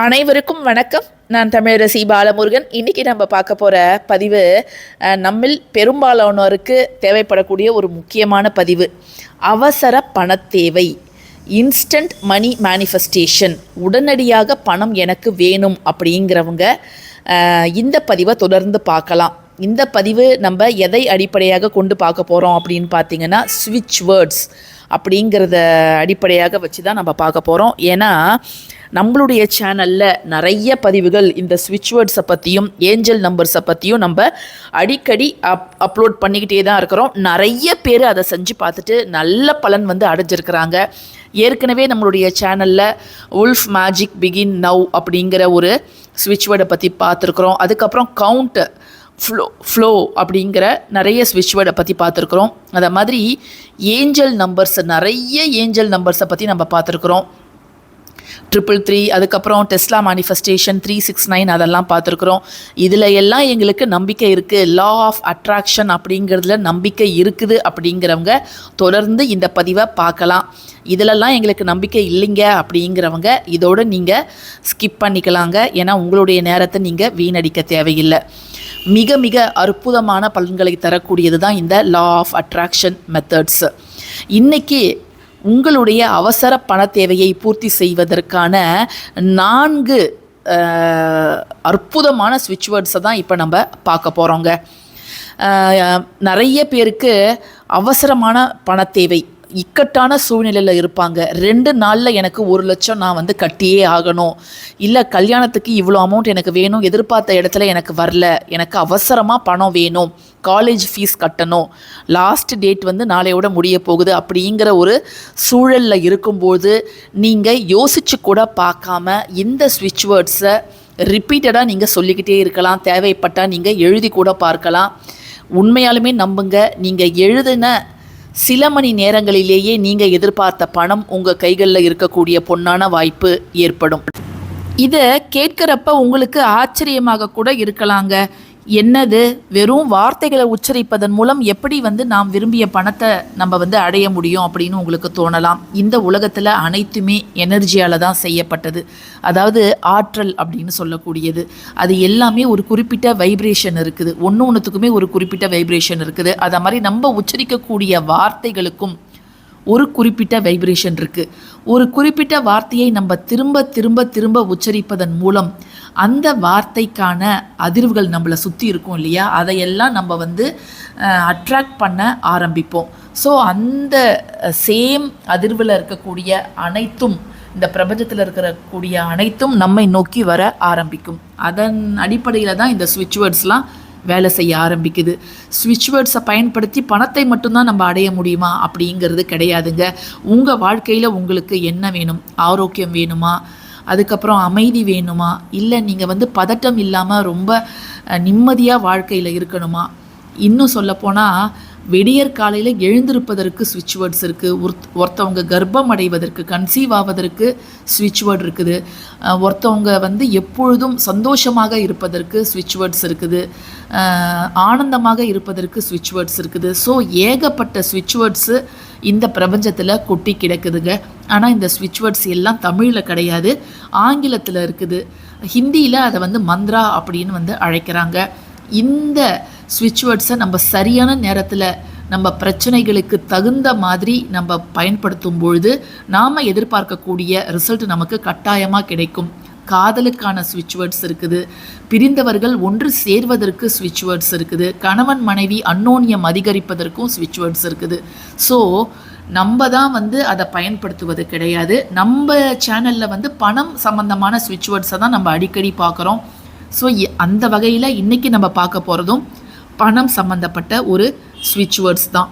அனைவருக்கும் வணக்கம். நான் தமிழரசி பாலமுருகன். இன்றைக்கி நம்ம பார்க்க போகிற பதிவு நம்மில் பெரும்பாலானோருக்கு தேவைப்படக்கூடிய ஒரு முக்கியமான பதிவு. அவசர பணத்தேவை இன்ஸ்டன்ட் மணி மேனிஃபெஸ்டேஷன் உடனடியாக பணம் எனக்கு வேணும் அப்படிங்கிறவங்க இந்த பதிவை தொடர்ந்து பார்க்கலாம். இந்த பதிவு நம்ம எதை அடிப்படையாக கொண்டு பார்க்க போகிறோம் அப்படின்னு பார்த்தீங்கன்னா ஸ்விட்ச் வேர்ட்ஸ் அப்படிங்கிறத அடிப்படையாக வச்சு தான் நம்ம பார்க்க போகிறோம் ஏன்னா நம்மளுடைய சேனலில் நிறைய பதிவுகள் இந்த ஸ்விட்ச் வேர்ட்ஸை பற்றியும் ஏஞ்சல் நம்பர்ஸை பற்றியும் நம்ம அடிக்கடி அப் அப்லோட் பண்ணிக்கிட்டே தான் இருக்கிறோம். நிறைய பேர் அதை செஞ்சு பார்த்துட்டு நல்ல பலன் வந்து அடைஞ்சிருக்கிறாங்க. ஏற்கனவே நம்மளுடைய சேனலில் உல்ஃப் மேஜிக் பிகின் நவ் அப்படிங்கிற ஒரு ஸ்விட்ச் வேர்டை பற்றி பார்த்துருக்குறோம். அதுக்கப்புறம் கவுண்ட்டு ஃப்ளோ ஃப்ளோ அப்படிங்கிற நிறைய ஸ்விட்ச் வேர்டை பற்றி பார்த்துருக்குறோம். அதை மாதிரி ஏஞ்சல் நம்பர்ஸ் நிறைய ஏஞ்சல் நம்பர்ஸை பற்றி நம்ம பார்த்துருக்குறோம். ட்ரிபிள் த்ரீ அதுக்கப்புறம் Tesla manifestation three six nine அதெல்லாம் பார்த்துருக்குறோம். இதில் எல்லாம் எங்களுக்கு நம்பிக்கை இருக்குது லா ஆஃப் அட்ராக்ஷன் அப்படிங்கிறதுல நம்பிக்கை இருக்குது அப்படிங்கிறவங்க தொடர்ந்து இந்த பதிவை பார்க்கலாம். இதிலெல்லாம் எங்களுக்கு நம்பிக்கை இல்லைங்க அப்படிங்கிறவங்க இதோடு நீங்கள் ஸ்கிப் பண்ணிக்கலாங்க. ஏன்னா உங்களுடைய நேரத்தை நீங்கள் வீணடிக்க தேவையில்லை. மிக மிக அற்புதமான பலன்களை தரக்கூடியது தான் இந்த லா ஆஃப் அட்ராக்ஷன் மெத்தட்ஸ் இன்றைக்கி உங்களுடைய அவசர பண தேவையை பூர்த்தி செய்வதற்கான நான்கு அற்புதமான ஸ்விட்ச் வேர்ட்ஸை தான் இப்போ நம்ம பார்க்க போகிறோங்க நிறைய பேருக்கு அவசரமான பண தேவை இக்கட்டான சூழ்நிலையில் இருப்பாங்க. ரெண்டு நாளில் எனக்கு ஒரு லட்சம் நான் வந்து கட்டியே ஆகணும். இல்லை கல்யாணத்துக்கு இவ்வளோ அமௌண்ட் எனக்கு வேணும் எதிர்பார்த்த இடத்துல எனக்கு வரல எனக்கு அவசரமாக பணம் வேணும் காலேஜ் ஃபீஸ் கட்டணும் லாஸ்ட் டேட் வந்து நாளையோட முடிய போகுது அப்படிங்கிற ஒரு சூழலில் இருக்கும்போது நீங்கள் யோசிச்சு கூட பார்க்காம இந்த ஸ்விட்ச் வேர்ட்ஸை ரிப்பீட்டடாக நீங்கள் சொல்லிக்கிட்டே இருக்கலாம் தேவைப்பட்டால் நீங்கள் எழுதி கூட பார்க்கலாம். உண்மையாலுமே நம்புங்க நீங்கள் எழுதின சில மணி நேரங்களிலேயே நீங்கள் எதிர்பார்த்த பணம் உங்கள் கைகளில் இருக்கக்கூடிய பொன்னான வாய்ப்பு ஏற்படும். இதை கேட்குறப்ப உங்களுக்கு ஆச்சரியமாக கூட இருக்கலாங்க. என்னது? வெறும் வார்த்தைகளை உச்சரிப்பதன் மூலம் எப்படி வந்து நாம் விரும்பிய பணத்தை நம்ம வந்து அடைய முடியும் அப்படின்னு உங்களுக்கு தோணலாம். இந்த உலகத்தில் அனைத்துமே எனர்ஜியால் தான் செய்யப்பட்டது. அதாவது ஆற்றல் அப்படின்னு சொல்லக்கூடியது. அது எல்லாமே ஒரு குறிப்பிட்ட வைப்ரேஷன் இருக்குது. ஒன்று ஒன்றுத்துக்குமே ஒரு குறிப்பிட்ட வைப்ரேஷன் இருக்குது. அதை மாதிரி நம்ம உச்சரிக்கக்கூடிய வார்த்தைகளுக்கும் ஒரு குறிப்பிட்ட வைப்ரேஷன் இருக்குது ஒரு குறிப்பிட்ட வார்த்தையை நம்ம திரும்ப திரும்ப திரும்ப உச்சரிப்பதன் மூலம் அந்த வார்த்தைக்கான அதிர்வுகள் நம்மளை சுற்றி இருக்கும் இல்லையா? அதையெல்லாம் நம்ம வந்து அட்ராக்ட் பண்ண ஆரம்பிப்போம். ஸோ அந்த சேம் அதிர்வில் இருக்கக்கூடிய அனைத்தும் இந்த பிரபஞ்சத்தில் இருக்கக்கூடிய அனைத்தும் நம்மை நோக்கி வர ஆரம்பிக்கும். அதன் அடிப்படையில் தான் இந்த சுவிட்ச் வேர்ட்ஸ்லாம் வேலை செய்ய ஆரம்பிக்குது. சுவிட்ச் வேர்ட்ஸை பயன்படுத்தி பணத்தை மட்டும்தான் நம்ம அடைய முடியுமா? அப்படிங்கிறது கிடையாதுங்க. உங்கள் வாழ்க்கையில் உங்களுக்கு என்ன வேணும்? ஆரோக்கியம் வேணுமா? அதுக்கப்புறம் அமைதி வேணுமா? இல்லை நீங்கள் வந்து பதட்டம் இல்லாமல் ரொம்ப நிம்மதியாக வாழ்க்கையில் இருக்கணுமா? இன்னும் சொல்லப்போனால் வெடியற் காலையில் எழுந்திருப்பதற்கு ஸ்விட்ச் வேர்ட்ஸ் இருக்குது ஒருத் ஒருத்தவங்க கர்ப்பம் அடைவதற்கு கன்சீவ் ஆவதற்கு ஸ்விட்ச் வேர்ட் இருக்குது. ஒருத்தவங்க வந்து எப்பொழுதும் சந்தோஷமாக இருப்பதற்கு ஸ்விட்ச் வேர்ட்ஸ் இருக்குது. ஆனந்தமாக இருப்பதற்கு ஸ்விட்ச் வேர்ட்ஸ் இருக்குது. ஸோ ஏகப்பட்ட ஸ்விட்ச் வேர்ட்ஸு இந்த பிரபஞ்சத்தில் கொட்டி கிடக்குதுங்க. ஆனால் இந்த ஸ்விட்ச் வேர்ட்ஸ் எல்லாம் தமிழில் கிடையாது ஆங்கிலத்தில் இருக்குது. ஹிந்தியில் அதை வந்து மந்த்ரா அப்படின்னு வந்து அழைக்கிறாங்க. இந்த ஸ்விட்ச் வேர்ட்ஸை நம்ம சரியான நேரத்தில் நம்ம பிரச்சனைகளுக்கு தகுந்த மாதிரி நம்ம பயன்படுத்தும் பொழுது நாம் எதிர்பார்க்கக்கூடிய ரிசல்ட் நமக்கு கட்டாயமாக கிடைக்கும். காதலுக்கான சுவிட்ச் வேர்ட்ஸ் இருக்குது. பிரிந்தவர்கள் ஒன்று சேர்வதற்கு சுவிட்ச் வேர்ட்ஸ் இருக்குது. கணவன் மனைவி அன்னோன்யம் அதிகரிப்பதற்கும் சுவிட்ச் வேர்ட்ஸ் இருக்குது. ஸோ நம்ம தான் வந்து அதை பயன்படுத்துவது கிடையாது. நம்ம சேனலில் வந்து பணம் சம்பந்தமான சுவிட்ச் வேர்ட்ஸை தான் நம்ம அடிக்கடி பார்க்குறோம். ஸோ அந்த வகையில் இன்றைக்கி நம்ம பார்க்க போகிறதும் பணம் சம்மந்தப்பட்ட ஒரு சுவிட்ச் வேர்ட்ஸ் தான்.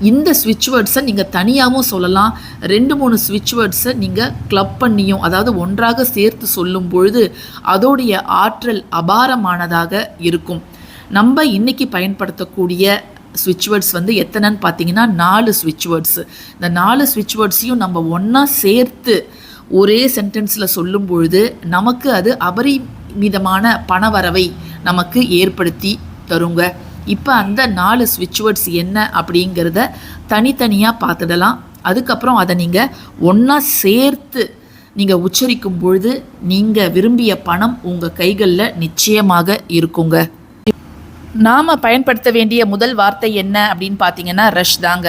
இந்த ஸ்விட்ச் வேர்ட்ஸை நீங்கள் தனியாகவும் சொல்லலாம். ரெண்டு மூணு ஸ்விட்ச் வேர்ட்ஸை நீங்கள் கிளப் பண்ணியும் அதாவது ஒன்றாக சேர்த்து சொல்லும் பொழுது அதோடைய ஆற்றல் அபாரமானதாக இருக்கும். நம்ம இன்றைக்கி பயன்படுத்தக்கூடிய ஸ்விட்ச் வேர்ட்ஸ் வந்து எத்தனைன்னு பார்த்தீங்கன்னா நாலு ஸ்விட்ச் வேர்ட்ஸு இந்த நாலு ஸ்விட்ச் வேர்ட்ஸையும் நம்ம ஒன்றா சேர்த்து ஒரே சென்டென்ஸில் சொல்லும் பொழுது நமக்கு அது அபரிமிதமான பணவரவை நமக்கு ஏற்படுத்தி தருங்க. இப்போ அந்த நாலு ஸ்விட்ச் வேர்ட்ஸ் என்ன அப்படிங்கிறத தனித்தனியாக பார்த்துடலாம். அதுக்கப்புறம் அதை நீங்கள் ஒன்றா சேர்த்து நீங்கள் உச்சரிக்கும் பொழுது நீங்கள் விரும்பிய பணம் உங்கள் கைகளில் நிச்சயமாக இருக்குங்க. நாம் பயன்படுத்த வேண்டிய முதல் வார்த்தை என்ன அப்படின்னு பார்த்தீங்கன்னா ரஷ் தாங்க.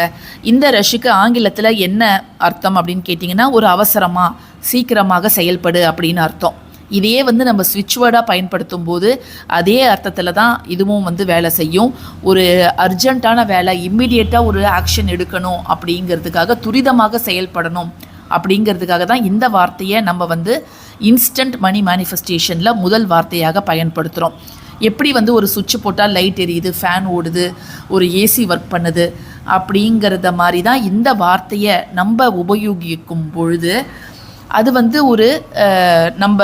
இந்த ரஷ்ஷுக்கு ஆங்கிலத்தில் என்ன அர்த்தம் அப்படின்னு கேட்டிங்கன்னா ஒரு அவசரமாக சீக்கிரமாக செயல்படு அப்படின்னு அர்த்தம். இதையே வந்து நம்ம ஸ்விட்ச் வேர்டாக பயன்படுத்தும் போது அதே அர்த்தத்தில் தான் இதுவும் வந்து வேலை செய்யும். ஒரு அர்ஜென்ட்டான வேலை இம்மிடியேட்டாக ஒரு ஆக்ஷன் எடுக்கணும் அப்படிங்கிறதுக்காக துரிதமாக செயல்படணும் அப்படிங்கிறதுக்காக தான் இந்த வார்த்தையை நம்ம வந்து இன்ஸ்டன்ட் மணி மேனிஃபெஸ்டேஷனில் முதல் வார்த்தையாக பயன்படுத்துகிறோம் எப்படி வந்து ஒரு சுவிட்ச் போட்டால் லைட் எரியுது ஃபேன் ஓடுது ஒரு ஏசி ஒர்க் பண்ணுது அப்படிங்கிறத மாதிரி தான் இந்த வார்த்தையை நம்ம உபயோகிக்கும் பொழுது அது வந்து ஒரு நம்ம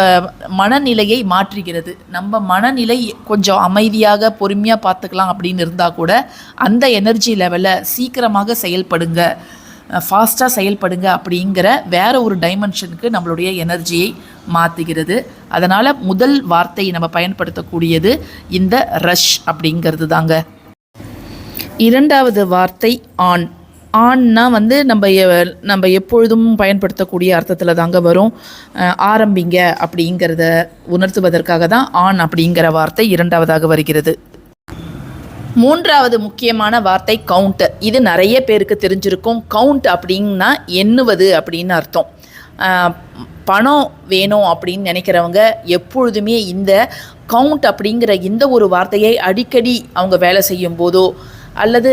மனநிலையை மாற்றுகிறது. நம்ம மனநிலை கொஞ்சம் அமைதியாக பொறுமையாக பார்த்துக்கலாம் அப்படின்னு இருந்தால் கூட அந்த எனர்ஜி லெவலை சீக்கிரமாக செயல்படுங்க. ஃபாஸ்ட்டாக செயல்படுங்க அப்படிங்கிற வேற ஒரு டைமென்ஷனுக்கு நம்மளுடைய எனர்ஜியை மாற்றுகிறது அதனால் முதல் வார்த்தை நம்ம பயன்படுத்தக்கூடியது இந்த ரஷ் அப்படிங்கிறது தாங்க இரண்டாவது வார்த்தை ஆண் ஆண்னா வந்து நம்ம நம்ம எப்பொழுதும் பயன்படுத்தக்கூடிய அர்த்தத்தில் தாங்க வரும் ஆரம்பிங்க அப்படிங்கிறத உணர்த்துவதற்காக தான் ஆண் அப்படிங்கிற வார்த்தை இரண்டாவதாக வருகிறது. மூன்றாவது முக்கியமான வார்த்தை கவுண்ட் இது நிறைய பேருக்கு தெரிஞ்சிருக்கும். கவுண்ட் அப்படின்னா எண்ணுவது அப்படின்னு அர்த்தம். பணம் வேணும் அப்படின்னு நினைக்கிறவங்க எப்பொழுதுமே இந்த கவுண்ட் அப்படிங்கிற இந்த ஒரு வார்த்தையை அடிக்கடி அவங்க வேலை செய்யும் போதோ அல்லது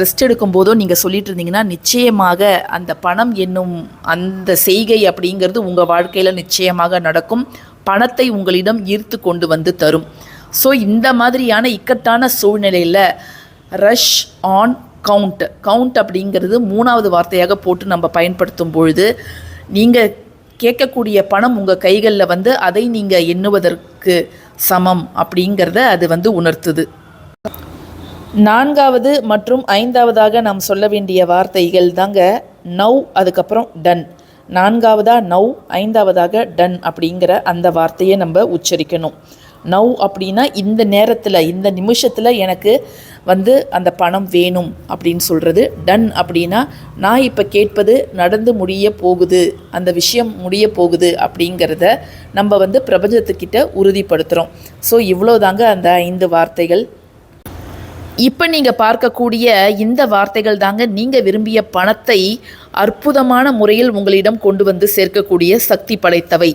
ரெஸ்ட் எடுக்கும் போதோ நீங்கள் சொல்லிட்டு இருந்தீங்கன்னா நிச்சயமாக அந்த பணம் என்னும் அந்த செய்கை அப்படிங்கிறது உங்கள் வாழ்க்கையில் நிச்சயமாக நடக்கும். பணத்தை உங்களிடம் ஈர்த்து கொண்டு வந்து தரும். ஸோ இந்த மாதிரியான இக்கட்டான சூழ்நிலையில் ரஷ் ஆன் கவுண்ட் கவுண்ட் அப்படிங்கிறது மூணாவது வார்த்தையாக போட்டு நம்ம பயன்படுத்தும் பொழுது நீங்கள் கேட்கக்கூடிய பணம் உங்கள் கைகளில் வந்து அதை நீங்கள் எண்ணுவதற்கு சமம் அப்படிங்கிறத அது வந்து உணர்த்துது. நான்காவது மற்றும் ஐந்தாவதாக நாம் சொல்ல வேண்டிய வார்த்தைகள் தாங்க நவ் அதுக்கப்புறம் டன். நான்காவதா நவ் ஐந்தாவதாக டன் அப்படிங்கிற அந்த வார்த்தையை நம்ம உச்சரிக்கணும். நவ் அப்படின்னா இந்த நேரத்தில் இந்த நிமிஷத்தில் எனக்கு வந்து அந்த பணம் வேணும் அப்படின்னு சொல்கிறது டன் அப்படின்னா நான் இப்போ கேட்பது நடந்து முடிய போகுது அந்த விஷயம் முடிய போகுது அப்படிங்கிறத நம்ம வந்து பிரபஞ்சத்துக்கிட்ட உறுதிப்படுத்துகிறோம் ஸோ இவ்வளோதாங்க அந்த ஐந்து வார்த்தைகள். இப்போ நீங்கள் பார்க்கக்கூடிய இந்த வார்த்தைகள் தாங்க நீங்கள் விரும்பிய பணத்தை அற்புதமான முறையில் உங்களிடம் கொண்டு வந்து சேர்க்கக்கூடிய சக்தி படைத்தவை.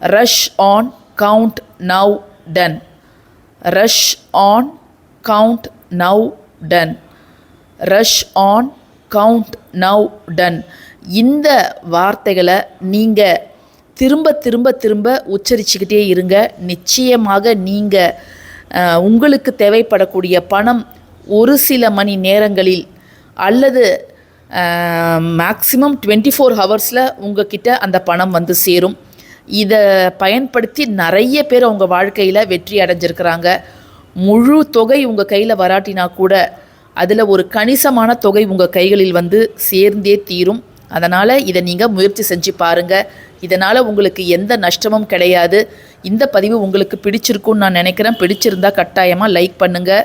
Rush on count now done rush on count now done rush on count now done இந்த வார்த்தைகளை நீங்கள் திரும்ப திரும்ப திரும்ப உச்சரிச்சுக்கிட்டே இருங்க. நிச்சயமாக நீங்கள் உங்களுக்கு தேவைப்படக்கூடிய பணம் ஒரு சில மணி நேரங்களில் அல்லது மேக்ஸிமம் டுவெண்ட்டி ஃபோர் ஹவர்ஸில் உங்ககிட்ட அந்த பணம் வந்து சேரும். இதை பயன்படுத்தி நிறைய பேர் அவங்க வாழ்க்கையில் வெற்றி அடைஞ்சிருக்கிறாங்க. முழு தொகை உங்கள் கையில் வராட்டினா கூட அதில் ஒரு கணிசமான தொகை உங்கள் கைகளில் வந்து சேர்ந்தே தீரும். அதனால் இதை நீங்கள் முயற்சி செஞ்சு பாருங்கள் இதனால் உங்களுக்கு எந்த நஷ்டமும் கிடையாது. இந்த பதிவு உங்களுக்கு பிடிச்சிருக்குன்னு நான் நினைக்கிறேன். பிடிச்சிருந்தா கட்டாயமாக லைக் பண்ணுங்கள்